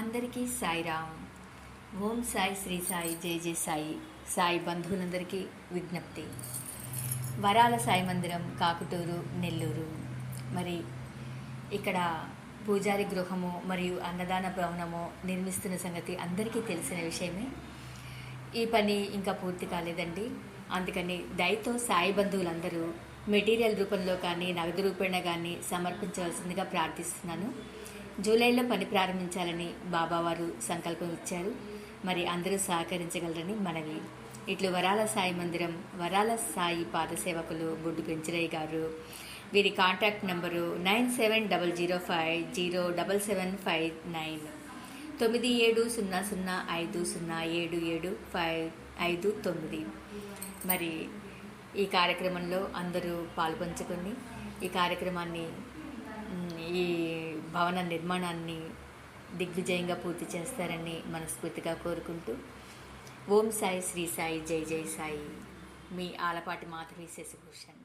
అందరికీ సాయిరామ్. ఓం సాయి శ్రీ సాయి జై జయ సాయి సాయి బంధువులందరికీ విజ్ఞప్తి. వరాల సాయి మందిరం కాకుటూరు నెల్లూరు. మరి ఇక్కడ పూజారి గృహము మరియు అన్నదాన భవనము నిర్మిస్తున్న సంగతి అందరికీ తెలిసిన విషయమే. ఈ పని ఇంకా పూర్తి కాలేదండి. అందుకని దయతో సాయి బంధువులందరూ మెటీరియల్ రూపంలో కానీ నగదు రూపేణ కానీ సమర్పించవలసిందిగా ప్రార్థిస్తున్నాను. జూలైలో పని ప్రారంభించాలని బాబావారు సంకల్పం ఇచ్చారు. మరి అందరూ సహకరించగలరని మనవి. ఇట్లు వరాల సాయి మందిరం వరాల సాయి పాదసేవకులు బొడ్డు పెంచిరయ్య గారు. వీరి contact number nine seven double zero five zero double seven five nine. తొమ్మిది ఏడు సున్నా సున్నా ఐదు సున్నా ఏడు ఏడు ఫైవ్ ఐదు తొమ్మిది. మరి ఈ కార్యక్రమంలో అందరూ పాల్పంచుకొని ఈ కార్యక్రమాన్ని ఈ భవన నిర్మాణాన్ని దిగ్విజయంగా పూర్తి చేస్తారని మనస్ఫూర్తిగా కోరుకుంటూ ఓం సాయి శ్రీ సాయి జై జై సాయి. మీ ఆలపాటి మాధవి శశిభూషణ్.